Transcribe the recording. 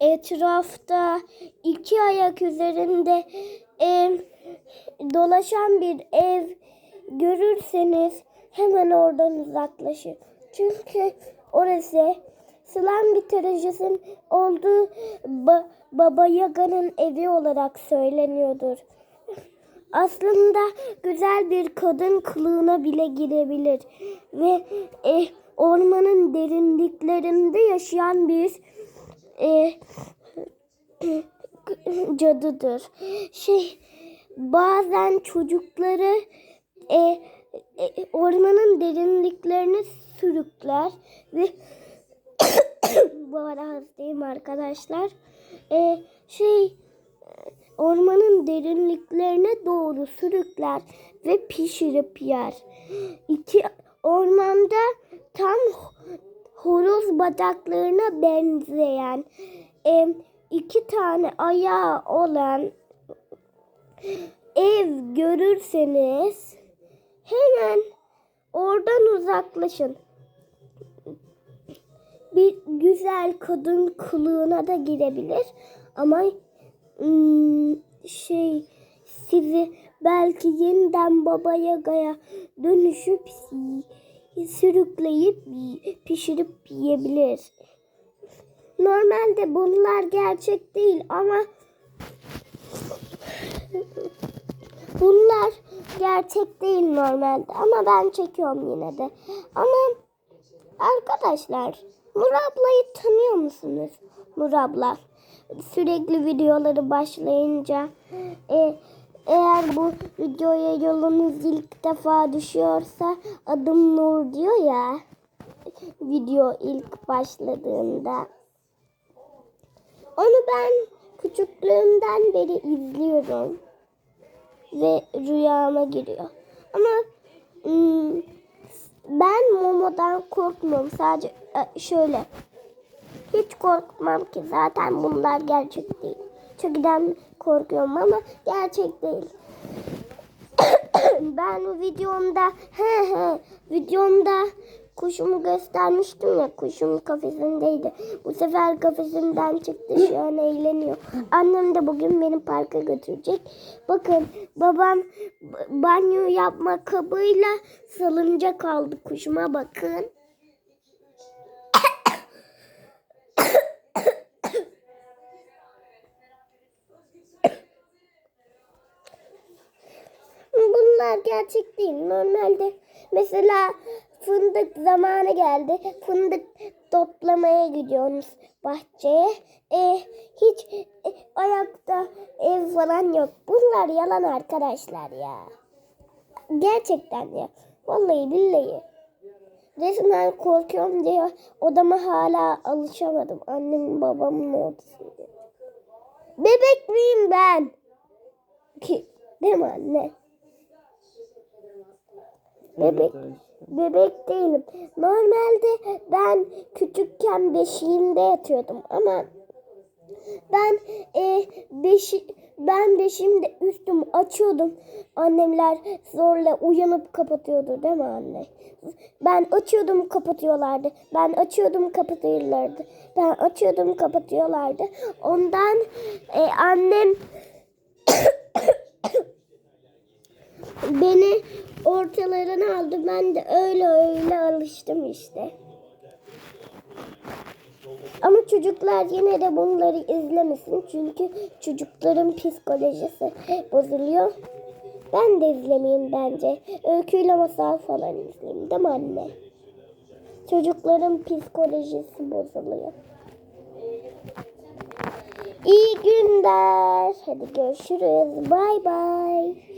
etrafta iki ayak üzerinde e, dolaşan bir ev görürseniz hemen oradan uzaklaşın. Çünkü orası slime bitirecinin olduğu ba- Baba Yaga'nın evi olarak söyleniyordur. Aslında güzel bir kadın kılığına bile girebilir ve e, ormanın derinliklerinde yaşayan bir e, cadıdır. Şey bazen çocukları e, e, ormanın derinliklerine sürükler ve bu ara hastayım arkadaşlar. E, şey ormanın derinliklerine doğru sürükler ve pişirip yer. İki ormanda tam horoz bacaklarına benzeyen e, iki tane ayağı olan ev görürseniz hemen oradan uzaklaşın. Bir güzel kadın kılığına da girebilir ama hmm, şey sizi belki yeniden Baba Yaga'ya dönüşüp sürükleyip pişirip yiyebilir. Normalde bunlar gerçek değil ama bunlar gerçek değil normalde ama ben çekiyorum yine de. Ama arkadaşlar Murablayı tanıyor musunuz? Murabla sürekli videoları başlayınca e, eğer bu videoya yolunuz ilk defa düşüyorsa adım Nur diyor ya video ilk başladığında. Onu ben küçüklüğümden beri izliyorum ve rüyama giriyor. Ama hmm, ben Momo'dan korkmuyorum. Sadece e, şöyle. Hiç korkmam ki zaten bunlar gerçek değil. Çöküden korkuyorum ama gerçek değil. ben videomda he he videomda kuşumu göstermiştim ya kuşum kafesindeydi. Bu sefer kafesimden çıktı şu an eğleniyor. Annem de bugün beni parka götürecek. Bakın babam banyo yapma kabıyla salıncak aldı kuşuma bakın. Bunlar gerçek değil. Normalde mesela fındık zamanı geldi. Fındık toplamaya gidiyoruz bahçeye. E, hiç e, ayakta ev falan yok. Bunlar yalan arkadaşlar ya. Gerçekten ya. Vallahi billahi. Resmen korkuyorum diye odama hala alışamadım. Annemin babamın odasında. Bebek miyim ben? Ki, değil mi anne? Bebek, bebek değilim. Normalde ben küçükken beşiğimde yatıyordum ama ben e, beşi, ben beşiğimde üstümü açıyordum. Annemler zorla uyanıp kapatıyordu değil mi anne? Ben açıyordum kapatıyorlardı. Ben açıyordum kapatıyorlardı. Ben açıyordum kapatıyorlardı. Ondan e, annem beni ortalarına aldı. Ben de öyle öyle alıştım işte. Ama çocuklar yine de bunları izlemesin. Çünkü çocukların psikolojisi bozuluyor. Ben de izlemeyeyim bence. Öyküyle masal falan izleyeyim değil mi anne? Çocukların psikolojisi bozuluyor. İyi günler. Hadi görüşürüz. Bay bay.